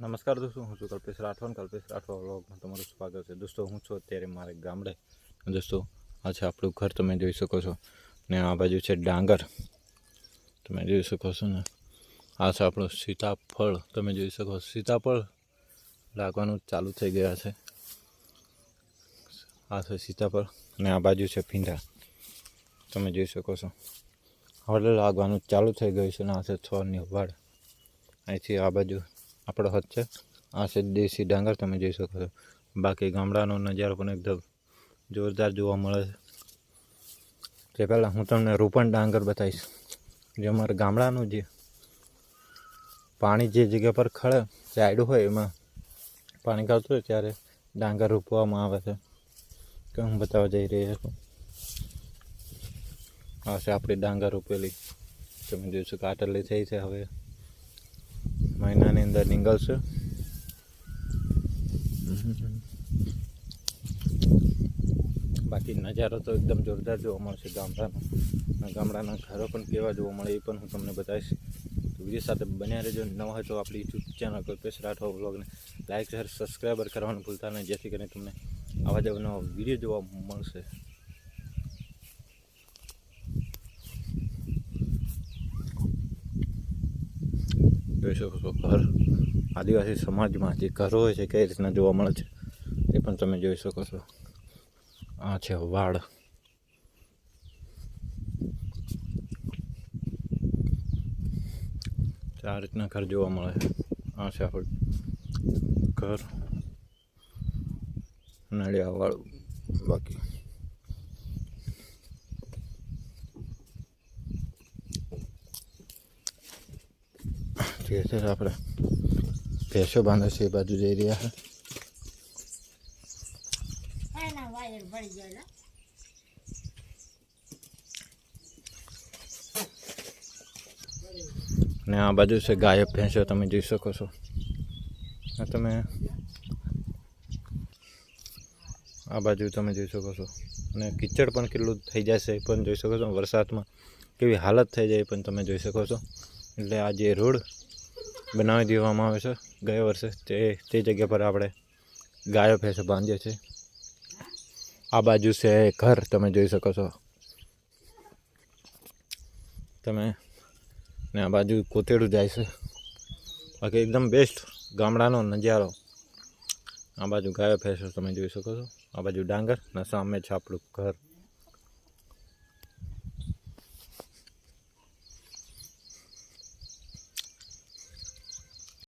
નમસ્કાર દોસ્તો, હું છું કલ્પેશ રાઠવાન કલ્પેશ રાઠવા વ્લોગમાં તમારું સ્વાગત છે. દોસ્તો, હું છું અત્યારે મારે ગામડે. દોસ્તો આ છે આપણું ઘર તમે જોઈ શકો છો. ને આ બાજુ છે ડાંગર. તમે જોઈ શકો છો ને. આ છે આપણું સીતાફળ. તમે જોઈ શકો છો. સીતાફળ લાગવાનું ચાલુ થઈ ગયા છે. આ છે સીતાફળ અને આ બાજુ છે ભીંડા. તમે જોઈ શકો છો. હવે લાગવાનું ચાલુ થઈ ગયું છે ને આ છે છોડની વાડ. અહીંથી આ બાજુ આપણો હદ છે. આ છે દેશી ડાંગર, તમે જોઈ શકો છો. બાકી ગામડાનો નજારો પણ એકદમ જોરદાર જોવા મળે છે. તે પહેલાં હું તમને રૂપણ ડાંગર બતાવીશ. જે અમારા ગામડાનું જે પાણી જે જગ્યા પર ખળે સાઈડ હોય એમાં પાણી કાઢતું હોય ત્યારે ડાંગર રોપવામાં આવે છે. કે હું બતાવવા જઈ રહ્યા છું. આ છે આપણી ડાંગર રોપેલી. તમે જોઈ શકો થઈ છે હવે. મહિનાની અંદર નીકળશે. બાકી નજારો તો એકદમ જોરદાર જોવા મળશે ગામડાનો. ગામડાના ઘરો પણ કેવા જોવા મળે એ પણ હું તમને બતાવીશ. વીડિયો સાથે બન્યા રહેજો. નવા હોય તો આપણી યુટ્યુબ ચેનલ કલ્પેશ રાઠવા બ્લોગને લાઇક શેર સબસ્ક્રાઈબર કરવાનું ભૂલતા નહીં. જેથી કરીને તમને આવા જ નવા વીડિયો જોવા મળશે. જોઈ શકો છો ઘર આદિવાસી સમાજમાં જે ઘરો હોય છે, કઈ રીતના જોવા મળે છે, એ પણ તમે જોઈ શકો છો. આ છે વાડ. આ રીતના ઘર જોવા મળે છે. આ છે આપણું ઘર. નળિયા વાળું બાકી છે આપણે ભેંસો બાંધે છે એ બાજુ જઈ રહ્યા છે. ને આ બાજુ છે ગાયબ ભેંસો તમે જોઈ શકો છો. આ તમે આ બાજુ તમે જોઈ શકો છો. અને કિચડ પણ કેટલું થઈ જશે એ પણ જોઈ શકો છો. વરસાદમાં કેવી હાલત થઈ જાય એ પણ તમે જોઈ શકો છો. એટલે આ જે રોડ બનાવી દેવામાં આવે છે. ગયા વર્ષે તે તે જગ્યા પર આપણે ગાયો, ભેંસો બાંધીએ છીએ. આ બાજુ છે ઘર, તમે જોઈ શકો છો. તમે, ને આ બાજુ કોતેડું જાય છે. બાકી એકદમ બેસ્ટ ગામડાનો નજારો. આ બાજુ ગાયો, ભેંસો તમે જોઈ શકો છો. આ બાજુ ડાંગર, ને સામે છે આપણું ઘર.